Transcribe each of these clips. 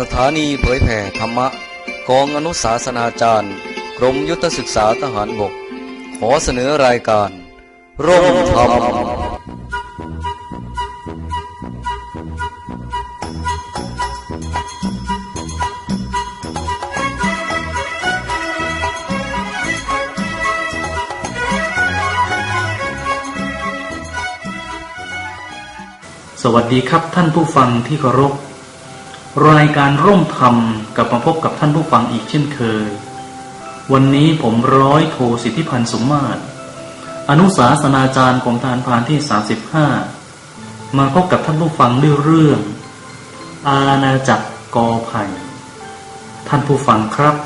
สถานีเผยแผ่ธรรมะกองอนุสาสนาจารย์ กรมยุทธศึกษาทหารบก ขอเสนอรายการ ร่มธรรมสวัสดีครับท่านผู้ฟังที่เคารพ รายการร่มธรรมกลับมาพบกับท่านผู้ฟังอีกเช่นเคย วันนี้ผมร้อยโทสิทธิพันธ์สมมาตร อนุสาสนาจารย์ของทหารพานที่ 35 มาพบกับท่านผู้ฟังด้วยเรื่อง อาณาจักรกอไผ่ท่านผู้ฟังครับ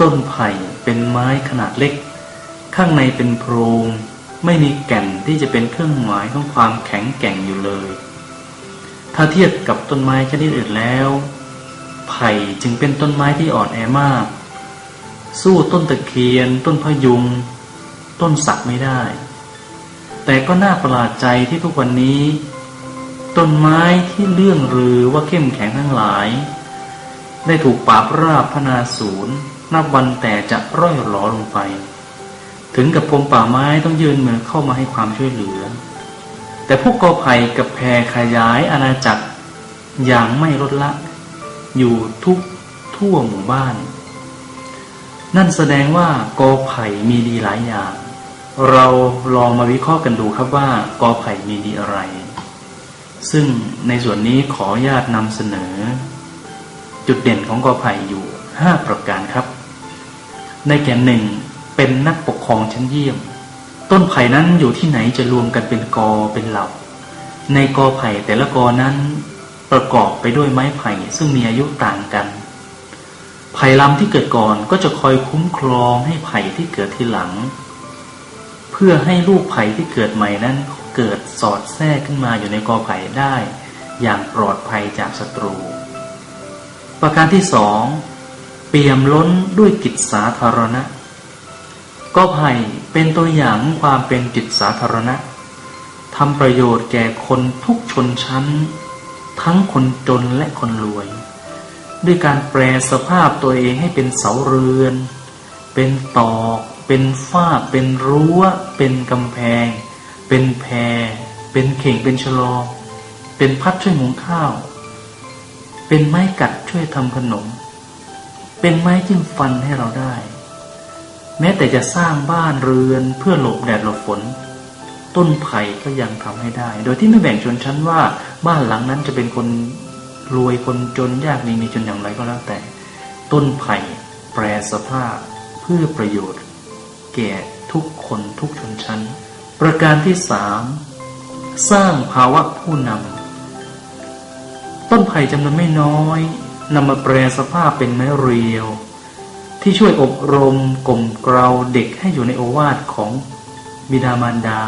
ต้นไผ่เป็นไม้ขนาดเล็ก ข้างในเป็นโพรง ไม่มีแก่นที่จะเป็นเครื่องหมายของความแข็งแกร่งอยู่เลย ถ้าเทียบกับต้นไม้ชนิดอื่นแล้ว ไผ่จึงเป็นต้นไม้ที่อ่อนแอมาก สู้ต้นตะเคียน ต้นพะยุง ต้นสักไม่ได้ แต่ก็น่าประหลาดใจที่ทุกวันนี้ ต้นไม้ที่เลื่องลือว่าเข้มแข็งทั้งหลาย ได้ถูกปราบราบพนาศูนย์นับวันแต่จะร่อยหลอลงไป ถึงกับพรมป่าไม้ต้องยืนมือเข้ามาให้ความช่วยเหลือ แต่พวกกอไผ่กับแพรขยายอาณาจักร อย่างไม่ลดละ อยู่ทุกทั่วหมู่บ้าน นั่นแสดงว่ากอไผ่มีดีหลายอย่าง เราลองมาวิเคราะห์กันดูครับว่ากอไผ่มีดีอะไร ซึ่งในส่วนนี้ขออนุญาตนำเสนอ จุดเด่นของกอไผ่อยู่ 5 ประการครับ ในแก่หนึ่งเป็นนักปกครองชั้นเยี่ยม ต้นไผ่นั้นอยู่ที่ไหนจะรวมกันเป็นกอเป็นเหล่า ในกอไผ่แต่ละกอนั้นประกอบไปด้วยไม้ไผ่ซึ่งมีอายุต่างกัน ไผ่ลำที่เกิดก่อนก็จะคอยคุ้มครองให้ไผ่ที่เกิดทีหลัง เพื่อให้ลูกไผ่ที่เกิดใหม่นั้นเกิดสอดแทรกขึ้นมาอยู่ในกอไผ่ได้ อย่างปลอดภัยจากศัตรู ประการที่สองเปี่ยมล้นด้วยกิจสาธารณะก็ไผ่ เป็นตัวอย่างความเป็นจิตสาธารณะทำประโยชน์แก่คนทุกชนชั้น ทั้งคนจนและคนรวย ด้วยการแปลสภาพตัวเองให้เป็นเสาเรือน เป็นตอก เป็นฝ้า เป็นรั้ว เป็นกำแพง เป็นแพร เป็นเข่ง เป็นชะลอ เป็นพัดช่วยหุงข้าว เป็นไม้กัดช่วยทำขนม เป็นไม้จิ้มฟันให้เราได้ แม้แต่จะสร้างบ้านเรือนเพื่อหลบแดดหลบฝน ต้นไผ่ก็ยังทำให้ได้ โดยที่ไม่แบ่งชนชั้นว่าบ้านหลังนั้นจะเป็นคนรวยคนจนยากดีมีจนอย่างไรก็แล้วแต่ ต้นไผ่แปรสภาพเพื่อประโยชน์ แก่ทุกคนทุกชนชั้น ประการที่สามสร้างภาวะผู้นำต้นไผ่จำนวนไม่น้อยนำมาแปรสภาพเป็นไม้เรียว ที่ช่วยอบรมกล่มเกลาเด็กให้อยู่ในโอวาทของบิดามารดา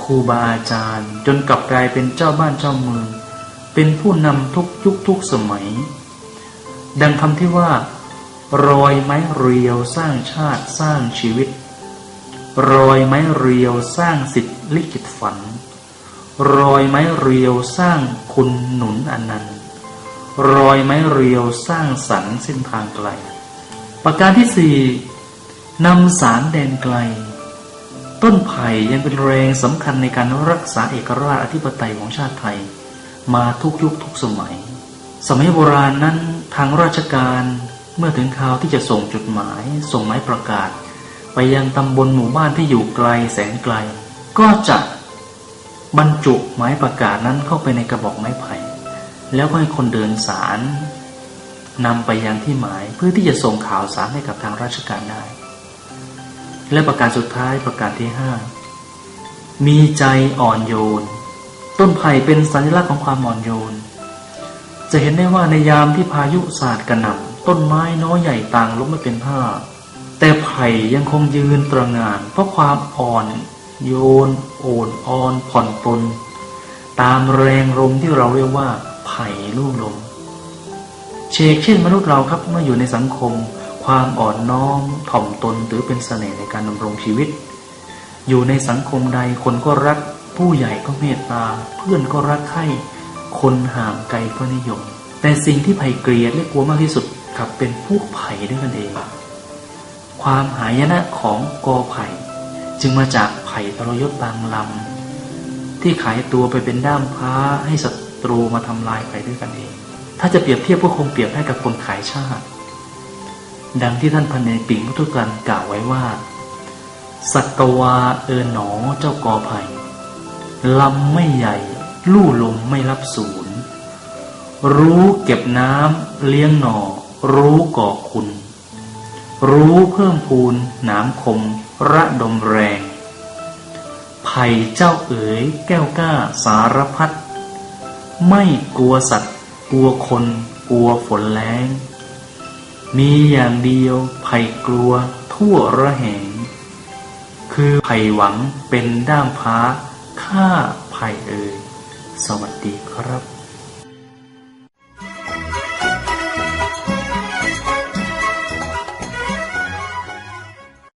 ครูบาอาจารย์ จนกลับกลายเป็นเจ้าบ้านเจ้าเมือง เป็นผู้นำทุกยุคทุกสมัย ดังคำที่ว่า รอยไม้เรียวสร้างชาติสร้างชีวิต รอยไม้เรียวสร้างสิทธิลิขิตฝัน รอยไม้เรียวสร้างคุณหนุนอนันต์ รอยไม้เรียวสร้างสรรค์เส้นทางไกล ประการที่สี่นำสารแดนไกล ต้นไผ่ยังเป็นแรงสำคัญในการรักษาเอกราชอธิปไตยของชาติไทย มาทุกยุคทุกสมัย สมัยโบราณนั้นทางราชการเมื่อถึงคราวที่จะส่งจดหมาย ส่งหมายประกาศ ไปยังตำบลหมู่บ้านที่อยู่ไกลแสนไกล ก็จะบรรจุหมายประกาศนั้นเข้าไปในกระบอกไม้ไผ่ แล้วก็ให้คนเดินสาร นำไปยังที่หมายเพื่อที่จะส่งข่าวสารให้กับทางราชการได้ และประการสุดท้ายประการที่ห้ามีใจอ่อนโยน ต้นไผ่เป็นสัญลักษณ์ของความอ่อนโยน จะเห็นได้ว่าในยามที่พายุสาดกระหน่ำต้นไม้น้อยใหญ่ต่างล้มไม่เป็นท่าแต่ไผ่ยังคงยืนตระงาน เพราะความอ่อน โยน โอนอ่อนผ่อนปลนตามแรงลมที่เราเรียกว่าไผ่ลู่ลม เชกเช่นมนุษย์เราครับเมื่ออยู่ในสังคม ความอ่อนน้อมถ่อมตนถือเป็นเสน่ห์ในการดำรงชีวิต อยู่ในสังคมใดคนก็รัก ผู้ใหญ่ก็เมตตา เพื่อนก็รักใคร่คนห่างไกลก็นิยม แต่สิ่งที่ไผ่เกลียดและกลัวมากที่สุดกลับเป็นพวกไผ่ด้วยกันเอง ความหายนะของกอไผ่จึงมาจากไผ่ทรยศบางลำที่ขายตัวไปเป็นด้ามพ้าให้ศัตรูมาทำลายไผ่ด้วยกันเอง ถ้าจะเปรียบเทียบก็คงเปรียบได้กับคนขายชาติ ดังที่ท่านพันเนปิงพุทธกันกล่าวไว้ว่า สัตวาเออหนอเจ้ากอไผ่ลำไม่ใหญ่ ลู่ลมไม่รับศูนย์รู้เก็บน้ำเลี้ยงหนอ รู้ก่อคุณ รู้เพิ่มพูนหนามคม ระดมแรง ไผ่เจ้าเอ๋ยแก้วกล้าสารพัดไม่กลัวสัตว์ กลัวคนกลัวฝนแรงมีอย่างเดียวไผ่กลัวทั่วระแหง คือไผ่หวังเป็นด้ามพ้าฆ่าไผ่เอ่ยสวัสดีครับ